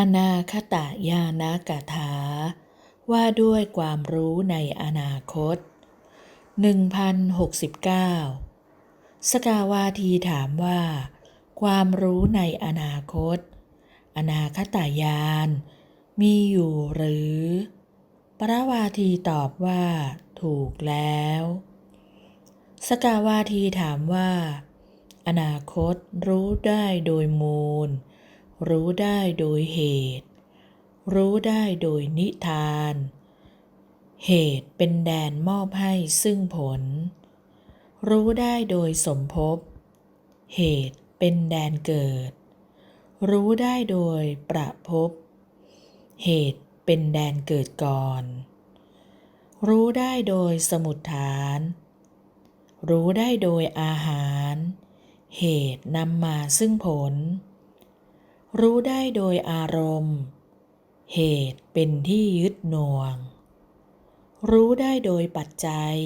อนาคตายานากถา ว่าด้วยความรู้ในอนาคต 1069 สกาวาทีถามว่า ความรู้ในอนาคต อนาคตายานมีอยู่หรือ ปรวาทีตอบว่า ถูกแล้ว สกาวาทีถามว่า อนาคตรู้ได้โดยมูล รู้ได้โดยเหตุ รู้ได้โดยนิทาน เหตุเป็นแดนมอบให้ซึ่งผล รู้ได้โดยสมภพ เหตุเป็นแดนเกิด รู้ได้โดยประพบ เหตุเป็นแดนเกิดก่อน รู้ได้โดยสมุทฐาน รู้ได้โดยอาหาร เหตุนำมาซึ่งผล รู้ได้โดยอารมณ์ เหตุเป็นที่ยึดหน่วง รู้ได้โดยปัจจัย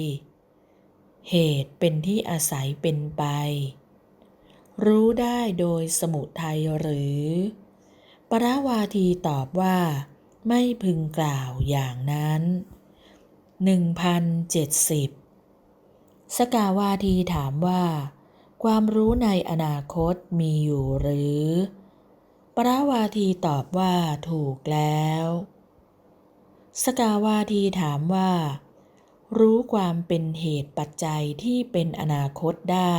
เหตุเป็นที่อาศัยเป็นไป รู้ได้โดยสมุทัยหรือ ปราวาทีตอบว่า ไม่พึงกล่าวอย่างนั้น1070 สกาวาทีถามว่า ความรู้ในอนาคตมีอยู่หรือ ปราวาทีตอบว่าถูกแล้ว สกาวาทีถามว่า รู้ความเป็นเหตุปัจจัยที่เป็นอนาคตได้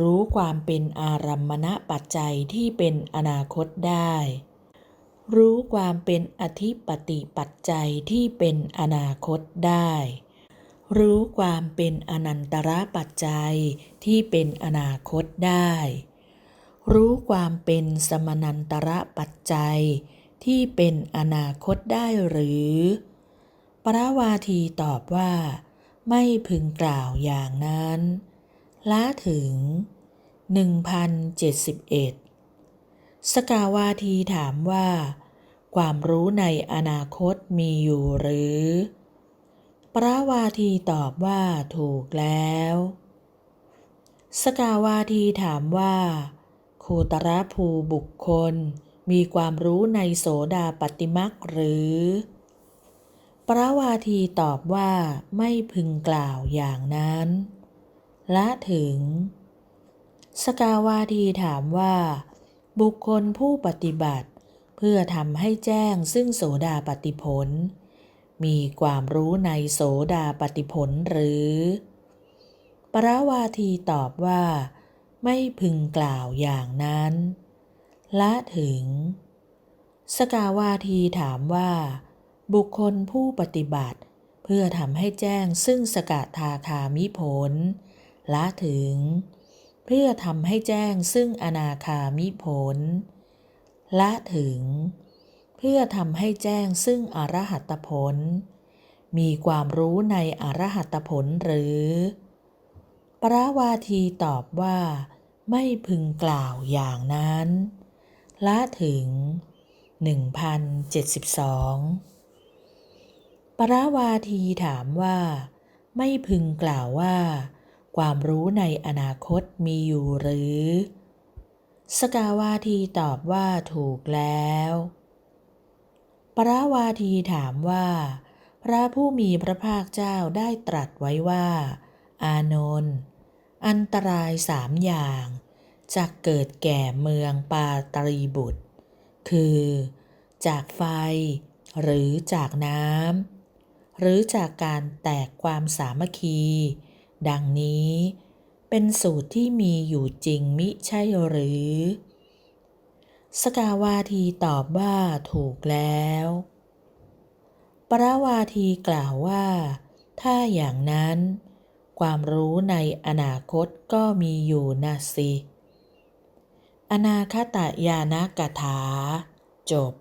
รู้ความเป็นอารัมมณปัจจัยที่เป็นอนาคตได้ รู้ความเป็นอธิปติปัจจัยที่เป็นอนาคตได้ รู้ความเป็นอนันตระปัจจัยที่เป็นอนาคตได้ รู้ความเป็นสมนันตระปัจจัย ที่เป็นอนาคตได้หรือ ปราวาทีตอบว่า ไม่พึงกล่าวอย่างนั้น ละถึง 1071 สกาวาทีถามว่า ความรู้ในอนาคตมีอยู่หรือ ปราวาทีตอบว่าถูกแล้ว สกาวาทีถามว่า โคตรภูบุคคล มีความรู้ในโสดาปฏิมักหรือปราวาทีตอบว่าไม่พึงกล่าวอย่างนั้น ละถึง สกาวาทีถามว่า บุคคลผู้ปฏิบัติ เพื่อทำให้แจ้งซึ่งโสดาปฏิผล มีความรู้ในโสดาปฏิผลหรือ ปราวาทีตอบว่า ไม่พึงกล่าวอย่างนั้น ละถึง สกาวาทีถามว่า บุคคลผู้ปฏิบัติ เพื่อทำให้แจ้งซึ่งสกทาคามิผล ละถึง เพื่อทำให้แจ้งซึ่งอนาคามิผล ละถึง เพื่อทำให้แจ้งซึ่งอรหัตผล มีความรู้ในอรหัตผลหรือปราวาทีตอบว่า ไม่พึงกล่าวอย่างนั้น ละถึง 1072 ปราวาทีถามว่า ไม่พึงกล่าวว่า ความรู้ในอนาคตมีอยู่หรือ สกาวาทีตอบว่าถูกแล้ว ปราวาทีถามว่า พระผู้มีพระภาคเจ้าได้ตรัสไว้ว่า อานนท์ อันตรายสามอย่างจะเกิดแก่เมืองปาตรีบุตร คือ จากไฟ หรือจากน้ำหรือจากการแตกความสามัคคี ดังนี้ เป็นสูตรที่มีอยู่จริงมิใช่หรือ สกาวาทีตอบว่าถูกแล้ว ปราวาทีกล่าวว่า ถ้าอย่างนั้น ความรู้ในอนาคตก็มีอยู่นะสิ อนาคตยานกถา จบ